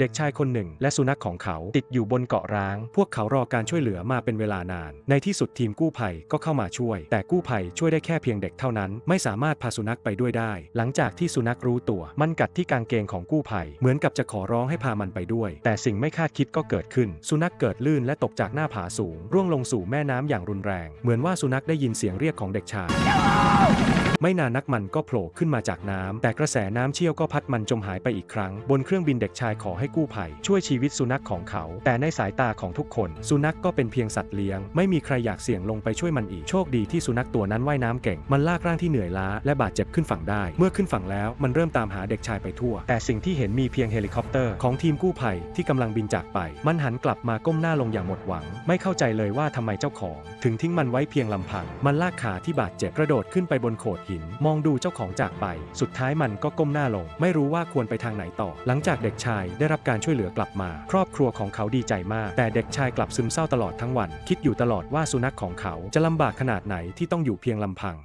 เด็กชายคนหนึ่ง และสุนัขของเขาติดอยู่บนเกาะร้าง พวกเขารอการช่วยเหลือมาเป็นเวลานาน ในที่สุดทีมกู้ภัยก็เข้ามาช่วย แต่กู้ภัยช่วยได้แค่เพียงเด็กเท่านั้น ไม่สามารถพาสุนัขไปด้วยได้ หลังจากที่สุนัขรู้ตัว มันกัดที่กางเกงของกู้ภัย เหมือนกับจะขอร้องให้พามันไปด้วย แต่สิ่งไม่คาดคิดก็เกิดขึ้น สุนัขเกิดลื่นและตกจากหน้าผาสูง ร่วงลงสู่แม่น้ำอย่างรุนแรง เหมือนว่าสุนัขได้ยินเสียงเรียกของเด็กชาย ไม่นานนักมันก็โผล่ขึ้นมาจากน้ำแต่กระแสน้ำเชี่ยวก็พัดมันจมหายไปอีกครั้ง บนเครื่องบินเด็กชายขอให้กู้ภัย ช่วยชีวิตสุนัขของเขา แต่ในสายตาของทุกคน สุนัขก็เป็นเพียงสัตว์เลี้ยง ไม่มีใครอยากเสี่ยงลงไปช่วยมันอีก โชคดีที่สุนัขตัวนั้นว่ายน้ำเก่ง มันลากร่างที่เหนื่อยล้าและบาดเจ็บขึ้นฝั่งได้ เมื่อขึ้นฝั่งแล้วมันเริ่มตามหาเด็กชายไปทั่ว แต่สิ่งที่เห็นมีเพียงเฮลิคอปเตอร์ของทีมกู้ภัยที่กำลังบินจากไป มันหันกลับมาก้มหน้าลงอย่างหมดหวัง ไม่เข้าใจเลยว่าทำไมเจ้าของ ถึงทิ้งมันไว้เพียงลำพัง มันลากขาที่บาดเจ็บกระโดดขึ้นไปบนโขดหิน มองดูเจ้าของจากไป สุดท้ายมันก็ก้มหน้าลง ไม่รู้ว่าควรไปทางไหนต่อ หลังจากเด็กชายได้รับการช่วยเหลือกลับมา ครอบครัวของเขาดีใจมาก แต่เด็กชายกลับซึมเศร้าตลอดทั้งวัน คิดอยู่ตลอดว่าสุนัขของเขาจะลำบากขนาดไหนที่ต้องอยู่เพียงลำพัง